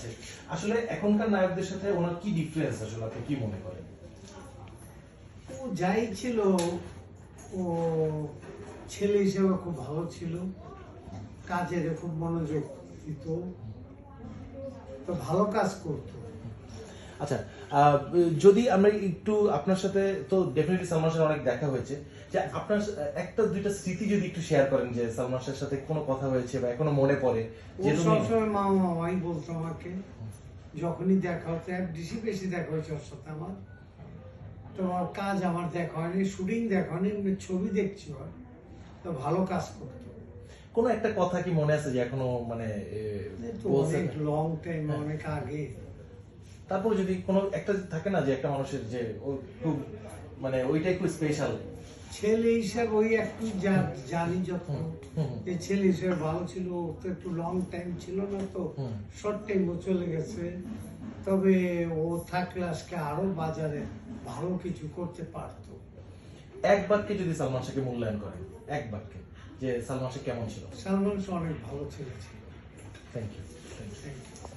আছে। আসলে এখনকার নায়কদের সাথে ওনার কি ডিফারেন্স আসলে আপনি কি মনে করেন? ও যাই ছিল, ও ছেলে হিসেবে খুব ভালো ছিল কাজের খুব মনোযোগ দিত, তো ভালো কাজ করতো। আচ্ছা যদি আমরা একটু আপনার সাথে তো ডেফিনেটলি সালমান শাহের অনেক দেখা হয়েছে। যে আপনার একটা দুইটা স্মৃতি যদি একটু শেয়ার করেন যে সালমান শাহের সাথে কোনো কথা হয়েছে বা এখনও মনে পড়ে যে সবসময় মামা মামাই বলতো আমাকে যখনই দেখা হতো এক বেশি বেশি দেখা হয়েছে ওর সাথে আমার। তো ওর কাজ আমার দেখা হয়নি শুটিং দেখা হয়নি ছবি দেখছি ওর। তো ভালো কাজ করতো। কোনো একটা কথা কি মনে আছে যে এখনও মানে লং টাইম হ্যাঁ। অনেক আগে। তারপর যদি কোনো একটা থাকে না যে একটা মানুষের যে ও খুব মানে ওইটা একটু স্পেশাল ছেলে হিসাবে ওই একটু জানি যখন। যে ছেলে হিসেবে ভালো ছিল ও তো একটু লং টাইম ছিল না তো শর্ট টাইম ও চলে গেছে। তবে ও থাকলে আজকে আরও বাজারে ভালো কিছু করতে পারতো। এক বাক্যে যদি সালমান শাহকে মূল্যায়ন করেন এক বাক্যে যে সালমান শাহ কেমন ছিল? সালমান শাহ অনেক ভালো ছেলে ছিল। Thank you Thank you.